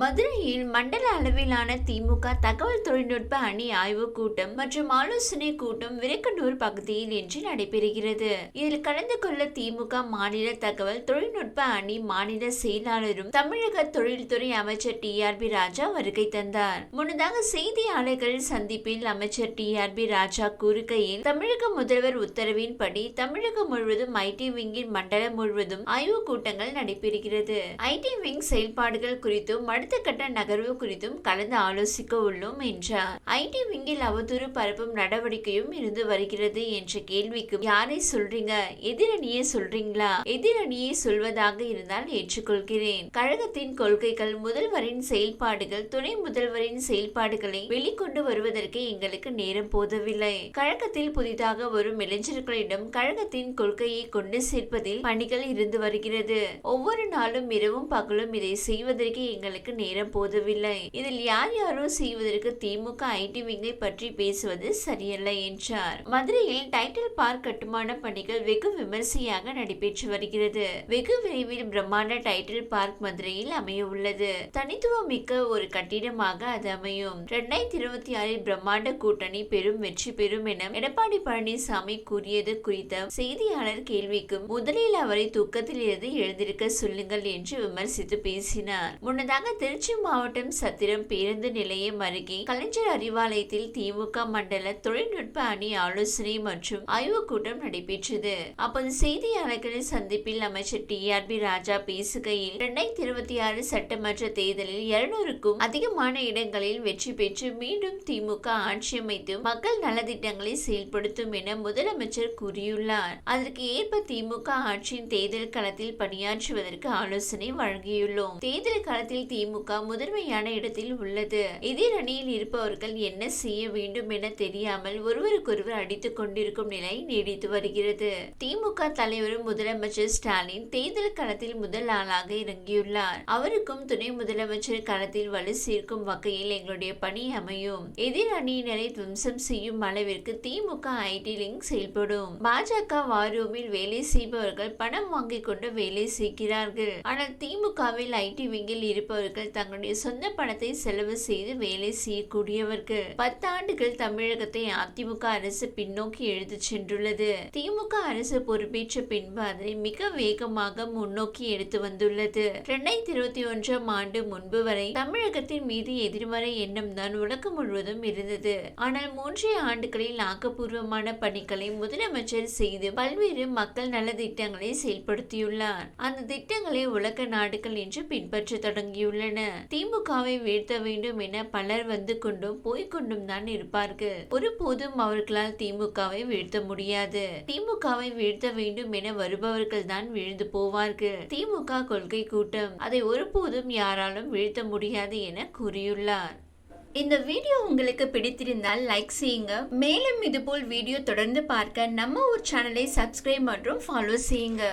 மதுரையில் மண்டல அளவிலான திமுக தகவல் தொழில்நுட்ப அணி ஆய்வுக் கூட்டம் மற்றும் ஆலோசனை கூட்டம் விரக்கனூர் பகுதியில் இன்று நடைபெறுகிறது. இதில் கலந்து கொள்ள திமுக மாநில தகவல் தொழில்நுட்ப அணி மாநில செயலாளரும் தமிழக தொழில்துறை அமைச்சர் டி ஆர் பி ராஜா வருகை தந்தார். முன்னதாக செய்தியாளர்கள் சந்திப்பில் அமைச்சர் டி ஆர் பி ராஜா கூறுகையில் தமிழக முதல்வர் உத்தரவின்படி தமிழகம் முழுவதும் ஐடி விங்கின் மண்டலம் முழுவதும் ஆய்வு கூட்டங்கள் நடைபெறுகிறது. ஐடி விங் செயல்பாடுகள் குறித்தும் அடுத்த கட்ட நகர்வு குறித்தும் கலந்து ஆலோசிக்க உள்ளோம் என்றார். ஐடி விங்கில் அவதூறு பரப்பும் நடவடிக்கையும் இருந்து வருகிறது என்ற கேள்விக்கு யாரை சொல்றீங்க? எதிரணியே சொல்றீங்களா? எதிரணியே சொல்வதாக இருந்தால் ஏற்றுக்கொள்கிறேன். கழகத்தின் கொள்கைகள் முதல்வரின் செயல்பாடுகள் துணை முதல்வரின் செயல்பாடுகளை வெளிக்கொண்டு வருவதற்கு எங்களுக்கு நேரம் போதவில்லை. கழகத்தில் புதிதாக வரும் இளைஞர்களிடம் கழகத்தின் கொள்கையை கொண்டு சேர்ப்பதில் பணிகள் இருந்து வருகிறது. ஒவ்வொரு நாளும் இரவும் பகலும் இதை செய்வதற்கு எங்களுக்கு நேரம் போதவில்லை. இதில் யார் யாரோ செய்வதற்கு திமுக ஐடி விங்கை பற்றி பேசுவது சரியல்ல என்றார். மதுரையில் டைட்டில் பார்க் கட்டுமான பணிகள் வெகு விமர்சையாக நடைபெற்று வருகிறது. வெகு விரைவில் பிரம்மாண்ட டைட்டில் பார்க் மதுரையில் அமைய உள்ளது தனித்துவம் மிக்க ஒரு கட்டிடமாக அது அமையும். இரண்டாயிரத்தி இருபத்தி ஆறில் பிரம்மாண்ட கூட்டணி பெரும் வெற்றி பெறும் என எடப்பாடி பழனிசாமி கூறியது குறித்த செய்தியாளர் கேள்விக்கு முதலில் அவரை தூக்கத்தில் இருந்து எழுந்திருக்க சொல்லுங்கள் என்று விமர்சித்து பேசினார். முன்னதாக திருச்சி மாவட்டம் சத்திரம் பேருந்து நிலையம் அருகே கலைஞர் அறிவாலயத்தில் திமுக மண்டல தொழில்நுட்ப அணி ஆலோசனை மற்றும் ஆய்வுக் கூட்டம் நடைபெற்றது. அப்போது செய்தியாளர்களின் சந்திப்பில் அமைச்சர் டி. ஆர். பி. ராஜா பேசுகையில் இரண்டாயிரத்தி இருபத்தி ஆறு சட்டமன்ற தேர்தலில் இருநூறுக்கும் அதிகமான இடங்களில் வெற்றி பெற்று மீண்டும் திமுக ஆட்சி அமைத்து மக்கள் நலத்திட்டங்களை செயல்படுத்தும் என முதலமைச்சர் கூறியுள்ளார். அதற்கு ஏற்ப திமுக ஆட்சியின் தேர்தல் களத்தில் பணியாற்றுவதற்கு ஆலோசனை வழங்கியுள்ளோம். தேர்தல் களத்தில் திமுக முதன்மையான இடத்தில் உள்ளது. எதிர் அணியில் இருப்பவர்கள் என்ன செய்ய வேண்டும் என தெரியாமல் ஒருவருக்கொருவர் அடித்துக் கொண்டிருக்கும் நிலை நீடித்து வருகிறது. திமுக தலைவரும் முதலமைச்சர் ஸ்டாலின் தேர்தல் களத்தில் முதல் ஆளாக இறங்கியுள்ளார். அவருக்கும் துணை முதலமைச்சர் களத்தில் வலு சேர்க்கும் வகையில் எங்களுடைய பணி அமையும். எதிர் அணியினரை துவம்சம் செய்யும் அளவிற்கு திமுக ஐடி லிங்க் செயல்படும். பாஜக வாரூமில் வேலை செய்பவர்கள் பணம் வாங்கிக் கொண்டு வேலை செய்கிறார்கள். ஆனால் திமுகவில் ஐடி விங்கில் இருப்பவர்கள் தங்களுடைய சொந்த பணத்தை செலவு செய்து வேலை செய்யக்கூடியவர்கள். பத்தாண்டுகள் தமிழகத்தை அதிமுக அரசு பின்னோக்கி எடுத்துச் சென்றுள்ளது. திமுக அரசு பொறுப்பேற்ற பின்பு அதனை மிக வேகமாக முன்னோக்கி எடுத்து வந்துள்ளது. இரண்டாயிரத்தி இருபத்தி ஒன்றாம் ஆண்டு முன்பு வரை தமிழகத்தின் மீது எதிர்மறை எண்ணம் தான் உலகம் முழுவதும் இருந்தது. ஆனால் மூன்றே ஆண்டுகளில் ஆக்கப்பூர்வமான பணிகளை முதலமைச்சர் செய்து பல்வேறு மக்கள் நல திட்டங்களை செயல்படுத்தியுள்ளார். அந்த திட்டங்களை உலக நாடுகள் இன்று பின்பற்ற தொடங்கியுள்ளன. திமுகவை வீழ்த்த வேண்டும் என பலர் வந்து கொண்டும் போய்கொண்டும் தான் இருப்பார்கள். ஒருபோதும் அவர்களால் திமுகவை வீழ்த்த முடியாது. திமுகவை வீழ்த்த வேண்டும் என வருபவர்கள் தான் வீழ்ந்து போவார்கள். திமுக கொள்கை கூட்டம். அதை ஒருபோதும் யாராலும் வீழ்த்த முடியாது என கூறியுள்ளார். இந்த வீடியோ உங்களுக்கு பிடித்திருந்தால் லைக் செய்யுங்க. மேலும் இதுபோல் வீடியோ தொடர்ந்து பார்க்க நம்ம ஒரு சேனலை சப்ஸ்கிரைப் மற்றும் ஃபாலோ செய்யுங்க.